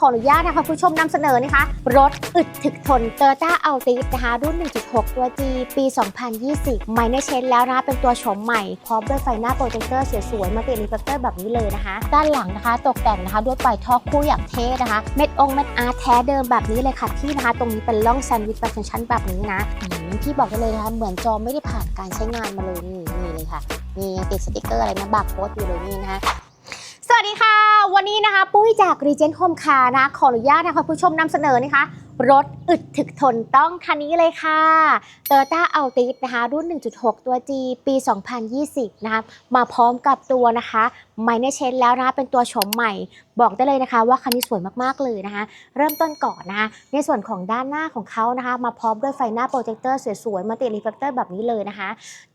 ขออนุญาตนะคะผู้ชมนำเสนอนะคะ รถอึดถึกทน t o y ต้าอัลติสนะคะ รุ่น 1.6 ตัว G ปี 2020 ไม่ได้เช็ดแล้วนะคะเป็นตัวโฉมใหม่ พร้อมด้วยไฟหน้าโปรเจคเตอร์สวยๆมาติดรีเฟลเตอร์แบบนี้เลยนะคะ ด้านหลังนะคะ ตกแต่งนะคะด้วยปลายท่อคู่อย่างเท่นะคะ เม็ดองเม็ดอาร์แท้เดิมแบบนี้เลยค่ะที่นะคะ ตรงนี้เป็นล่องแซนด์วิชแบบชั้นแบบนี้นะพี่บอกได้เลยนะคะเหมือนจอไม่ได้ผ่านการใช้งานมาเลยนี่นี่เลยค่ะนี่ยังติดสติกเกอร์อะไรนะบาร์โค้ดอยู่เลยนี่นะคะ ปุ้ยจาก Regent Home Car นะขออนุญาตนะคะคุณผู้ชมนำเสนอนะคะ รถอึดถึกทนต้องคันนี้เลยค่ะ Toyota Altis นะคะ รุ่น 1.6 ตัว G ปี 2020 นะคะมาพร้อมกับตัวนะคะไม่ได้เช็ดแล้วนะคะเป็นตัวโฉมใหม่ บอกได้เลยนะคะ ว่าคันนี้สวยมากๆเลยนะคะ เริ่มต้นก่อนนะคะในส่วนของด้านหน้าของเขานะคะ มาพร้อมด้วยไฟหน้าโปรเจคเตอร์สวยๆมาติรีเฟลเตอร์แบบนี้เลยนะคะ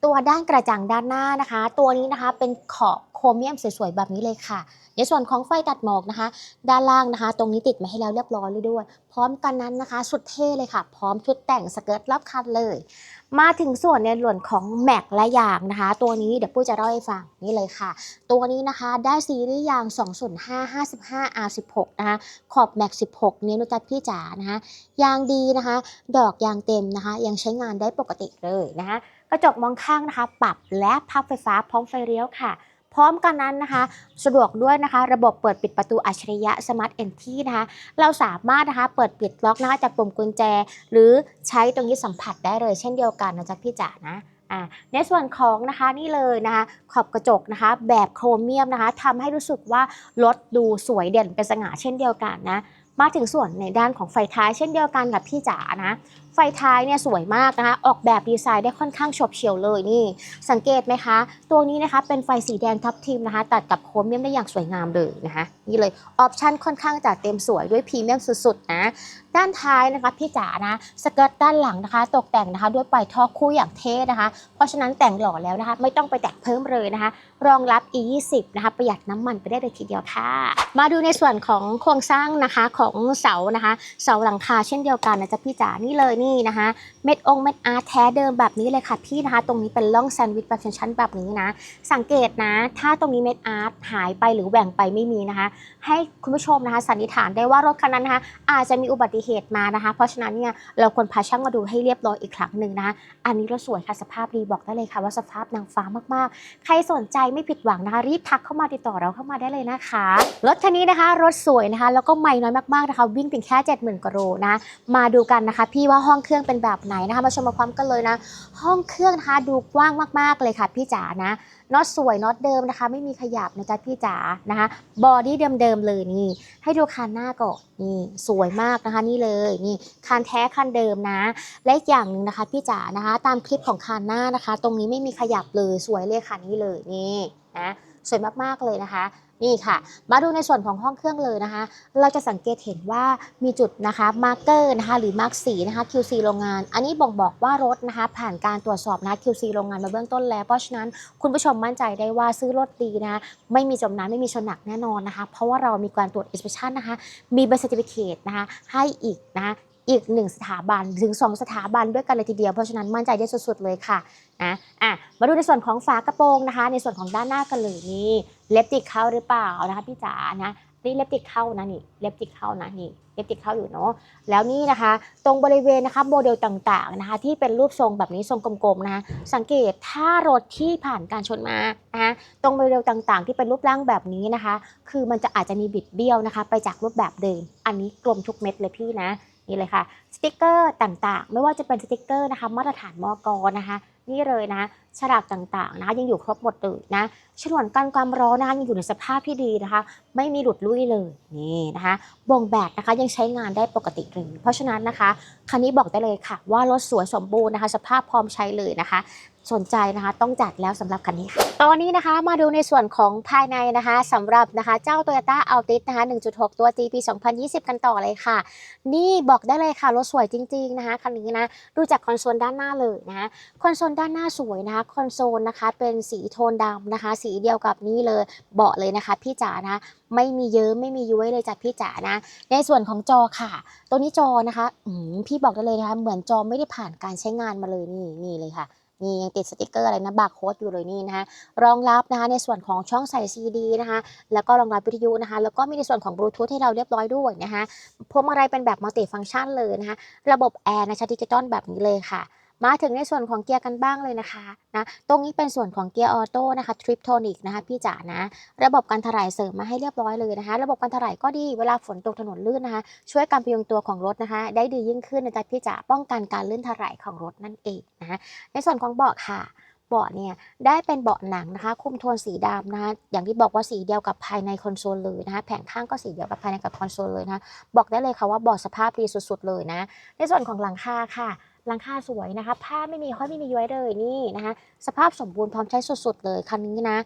ตัวด้านกระจังด้านหน้านะคะ ตัวนี้นะคะเป็นขอบ รเมียมสวยๆแบบนี้เลยค่ะ ในส่วนของไฟตัดหมอกนะคะ ด้านล่างนะคะ ตรงนี้ติดมาให้แล้วเรียบร้อยเลยด้วย พร้อมกันนั้นนะคะ สุดเท่เลยค่ะ พร้อมชุดแต่งสเกิร์ตรอบคันเลย มาถึงส่วนในส่วนของแม็กและยางนะคะ ตัวนี้เดี๋ยวปุ้ยจะเล่าให้ฟังนี่เลยค่ะ ตัวนี้นะคะได้ซีรีส์ยาง2ส่วน5 55 R16 นะคะ ขอบแม็ก 16นิ้วนะจ๊ะพี่จ๋านะคะยางดีนะคะ ดอกยางเต็มนะคะ ยังใช้งานได้ปกติเลยนะคะกระจกมองข้างนะคะ ปรับและพับไฟฟ้าพร้อมไฟเลี้ยวค่ะ พร้อมกันนั้นนะคะ สะดวกด้วยนะคะ ระบบเปิดปิดประตูอัจฉริยะ Smart Entry นะคะ เราสามารถนะคะเปิดปิดล็อกนะคะจากปุ่มกุญแจ หรือใช้ตรงนี้สัมผัสได้เลยเช่นเดียวกันนะจ๊ะพี่จ๋านะในส่วนของนะคะนี่เลยนะคะขอบกระจกนะคะแบบโครเมียมนะคะทำให้รู้สึกว่ารถดูสวยเด่นเป็นสง่าเช่นเดียวกันนะมาถึงส่วนในด้านของไฟท้ายเช่นเดียวกันกับพี่จ๋านะ ไฟท้ายเนี่ยสวยมากนะคะออกแบบดีไซน์ได้ค่อนข้างฉบเฉี่ยวเลยนี่ สังเกตไหมคะ ตัวนี้นะคะเป็นไฟสีแดงทับทิมนะคะ ตัดกับโครเมียมได้อย่างสวยงามเลยนะคะนี่เลยออปชั่นค่อนข้างจัดเต็มสวยด้วยพรีเมียมสุดๆนะด้านท้ายนะคะพี่จ๋านะสเกิร์ตด้านหลังนะคะ ตกแต่งนะคะด้วยปลายท่อคู่อย่างเท่นะคะ เพราะฉะนั้นแต่งหล่อแล้วนะคะ ไม่ต้องไปแต่งเพิ่มเลยนะคะ รองรับ E20 นะคะ ประหยัดน้ำมันไปได้เลยทีเดียวค่ะ มาดูในส่วนของโครงสร้างนะคะของเสานะคะ เสาหลังคาเช่นเดียวกันนะจ๊ะพี่จ๋านี่เลยนี่นะคะเม็ดองเม็ดอาร์ตแท้เดิมแบบนี้เลยค่ะพี่นะคะ ตรงนี้เป็นร่องแซนด์วิชแบบชั้นๆแบบนี้นะ สังเกตนะ ถ้าตรงนี้เม็ดอาร์ตหายไปหรือแหว่งไปไม่มีนะคะ ให้คุณผู้ชมนะคะ สันนิษฐานได้ว่ารถคันนั้นนะคะอาจจะมีอุบัติเหตุมานะคะ เพราะฉะนั้นเนี่ยเราควรพาช่างมาดูให้เรียบร้อยอีกครั้งหนึ่งนะะอันนี้รถสวยค่ะสภาพดีบอกได้เลยค่ะว่าสภาพนางฟ้ามากๆ ใครสนใจไม่ผิดหวังนะคะ รีบทักเข้ามาติดต่อเราเข้ามาได้เลยนะคะรถคันนี้นะคะ รถสวยนะคะ แล้วก็ไม่น้อยมากๆนะคะ วิ่งเพียงแค่ 70,000กว่าโลนะมาดูกันนะคะ พี่ว่าห้ององเครื่องเป็นแบบไหนนะคะ มาชมมาพร้อมกันเลยนะ ห้องเครื่องนะคะดูกว้างมากๆเลยค่ะพี่จ๋านะน็อตสวยน็อตเดิมนะคะ ไม่มีขยับนะจ๊ะพี่จ๋านะคะบอดี้เดิมๆเลยนี่ ให้ดูคันหน้าก่อนนี่สวยมากนะคะนี่เลยนี่คันแท้คันเดิมนะ และอีกอย่างหนึ่งนะคะพี่จ๋านะคะ ตามคลิปของคันหน้านะคะ ตรงนี้ไม่มีขยับเลยสวยเลยคันนี้เลยนี่นะสวยมากๆเลยนะคะ นี่ค่ะ มาดูในส่วนของห้องเครื่องเลยนะคะ เราจะสังเกตเห็นว่ามีจุดนะคะมาร์กเกอร์นะคะหรือมาร์กสีนะคะ QC โรงงาน อันนี้บ่งบอกว่ารถนะคะ ผ่านการตรวจสอบนะะ QC โรงงานมาเบื้องต้นแล้ว เพราะฉะนั้นคุณผู้ชมมั่นใจได้ว่าซื้อรถดีนะะไม่มีจมน้ำไม่มีชนหนักแน่นอนนะคะ เพราะว่าเรามีการตรวจ inspection นะคะ มีใบ certificate นะคะ ให้อีกนะคะอีกหนึ่งสถาบันถึง 2 สถาบันด้วยกันเลยทีเดียว เพราะฉะนั้นมั่นใจได้สุดๆเลยค่ะนะอะมาดูในส่วนของฝากระโปรงนะคะ ในส่วนของด้านหน้ากันเลยนี่ เล็บติดเข้าหรือเปล่านะคะพี่จ๋านะนี่เล็บติดเข้านะนี่เล็บติดเข้านะนี่เล็บติดเข้าอยู่เนาะแล้วนี่นะคะ ตรงบริเวณนะคะโมเดลต่างๆนะคะ ที่เป็นรูปทรงแบบนี้ทรงกลมๆนะคะสังเกตถ้ารถที่ผ่านการชนมานะคะตรงโมเดลต่างๆ ที่เป็นรูปร่างแบบนี้นะคะ คือมันจะอาจจะมีบิดเบี้ยวนะคะ ไปจากรูปแบบเดิมอันนี้กลมทุกเม็ดเลยพี่นะนี่เลยค่ะสติกเกอร์ต่างๆ ไม่ว่าจะเป็นสติกเกอร์นะคะ มาตรฐานมอกนะคะ นี่เลยนะฉลากต่างๆนะยังอยู่ครบหมดเลยนะฉนวนกันความร้อนนะยังอยู่ในสภาพที่ดีนะคะ ไม่มีหลุดลุ่ยเลยนี่นะคะบ่งแบตนะคะยังใช้งานได้ปกติเลยเพราะฉะนั้นนะคะคันนี้บอกได้เลยค่ะ ว่ารถสวยสมบูรณ์นะคะ สภาพพร้อมใช้เลยนะคะ สนใจนะคะ ต้องจัดแล้วสำหรับคันนี้ค่ะตอนนี้นะคะมาดูในส่วนของภายในนะคะสำหรับนะคะเจ้า Toyota Altis นะคะ 1.6 ตัว G ปี 2020 กันต่อเลยค่ะ นี่บอกได้เลยค่ะรถสวยจริง ๆนะคะคันนี้นะดูจากคอนโซลด้านหน้าเลยนะคอนโซลด้านหน้าสวยนะคะคอนโซลนะคะเป็นสีโทนดำนะคะ สีเดียวกับนี่เลยเบาะเลยนะคะ พี่จ๋านะไม่มีเยิ้มไม่มีย้วยเลยจ้ะพี่จ๋านะ ในส่วนของจอค่ะ ตัวนี้จอนะคะพี่บอกได้เลยนะคะ เหมือนจอไม่ได้ผ่านการใช้งานมาเลยนี่นี่เลยค่ะ นี่ยังติดสติกเกอร์อะไรนะบาร์โค้ดอยู่เลยนี่นะคะรองรับนะคะในส่วนของช่องใส่ซีดีนะคะแล้วก็รองรับวิทยุนะคะแล้วก็มีในส่วนของบลูทูธให้เราเรียบร้อยด้วยนะคะพวงมาลัยเป็นแบบมัลติฟังก์ชันเลยนะคะระบบแอร์นะคะดิจิตอลแบบนี้เลยค่ะ มาถึงในส่วนของเกียร์กันบ้างเลยนะคะนะตรงนี้เป็นส่วนของเกียร์ออโต้นะคะทริปโทนิกนะคะพี่จ๋านะ ระบบการถลายเสริมมาให้เรียบร้อยเลยนะคะ ระบบการถลายก็ดีเวลาฝนตกถนนลื่นนะคะ ช่วยการพยุงตัวของรถนะคะ ได้ดียิ่งขึ้นนะจ๊ะพี่จ๋าป้องกันการลื่นถลายของรถนั่นเองนะคะในส่วนของเบาะค่ะเบาะเนี่ยได้เป็นเบาะหนังนะคะ คุมโทนสีดำนะคะอย่างที่บอกว่าสีเดียวกับภายในคอนโซลเลยนะคะแผงข้างก็สีเดียวกับภายในกับคอนโซลเลยนะคะบอกได้เลยค่ะว่าเบาะสภาพดีสุด ๆ เลยนะ ในส่วนของหลังคาค่ะ หลังคาสวยนะคะ ผ้าไม่มีห้อยไม่มีย้อยเลยนี่นะคะ สภาพสมบูรณ์พร้อมใช้สุดๆเลยคันนี้นะ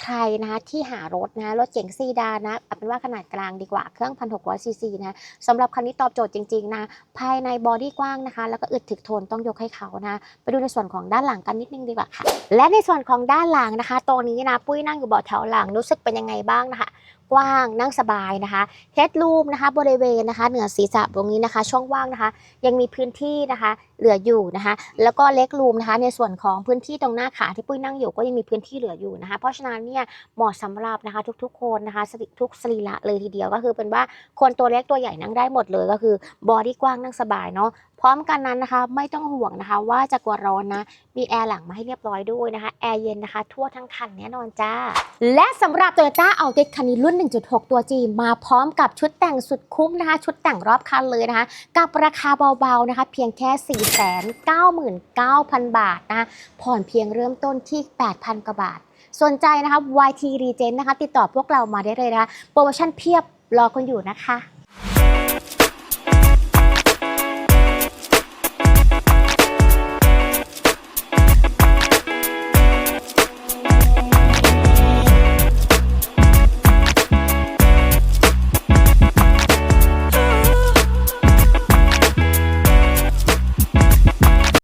ใครนะคะที่หารถนะรถเก๋งซีดานนะเอาเป็นว่าขนาดกลางดีกว่าเครื่อง 1,600ซีซีนะสำหรับคันนี้ตอบโจทย์จริงๆนะภายในบอดี้กว้างนะคะ แล้วก็อึดถึกทนต้องยกให้เขานะ ไปดูในส่วนของด้านหลังกันนิดนึงดีกว่าค่ะ และในส่วนของด้านหลังนะคะ ตรงนี้นะปุ้ยนั่งอยู่เบาะแถวหลังรู้สึกเป็นยังไงบ้างนะคะกว้างนั่งสบายนะคะเฮดรูมนะคะบริเวณนะคะ เหนือศีรษะตรงนี้นะคะ ช่องว่างนะคะ ยังมีพื้นที่นะคะ เหลืออยู่นะคะ แล้วก็เล็กรูมนะคะ ในส่วนของพื้นที่ตรงหน้าขาที่ปุ้ยนั่งอยู่ก็ยังมีพื้นที่เหลืออยู่นะคะ เพราะฉะนั้นเนี่ยเหมาะสำหรับนะคะทุกๆ คนนะคะสทุกสรีระเลยทีเดียวก็คือเป็นว่าคนตัวเล็กตัวใหญ่นั่งได้หมดเลยก็คือบอดี้กว้างนั่งสบายเนาะพร้อมกันนั้นนะคะไม่ต้องห่วงนะคะ ว่าจะกลัวร้อนนะ มีแอร์หลังมาให้เรียบร้อยด้วยนะคะ แอร์เย็นนะคะ ทั่วทั้งคันแน่นอนจ้า และสำหรับ Toyota a l t i s คันนี้รุ่น 1.6 ตัว G มาพร้อมกับชุดแต่งสุดคุ้มนะคะ ชุดแต่งรอบคันเลยนะคะ กับราคาเบาๆนะคะ เพียงแค่ 499,000 บาทนะคะผ่อนเพียงเริ่มต้นที่ 8,000 กว่าบาทสนใจนะคะ YT Regen นะคะ ติดต่อพวกเรามาได้เลยนะคะ โปรโมชั่นเพียบรอคุณอยู่นะคะ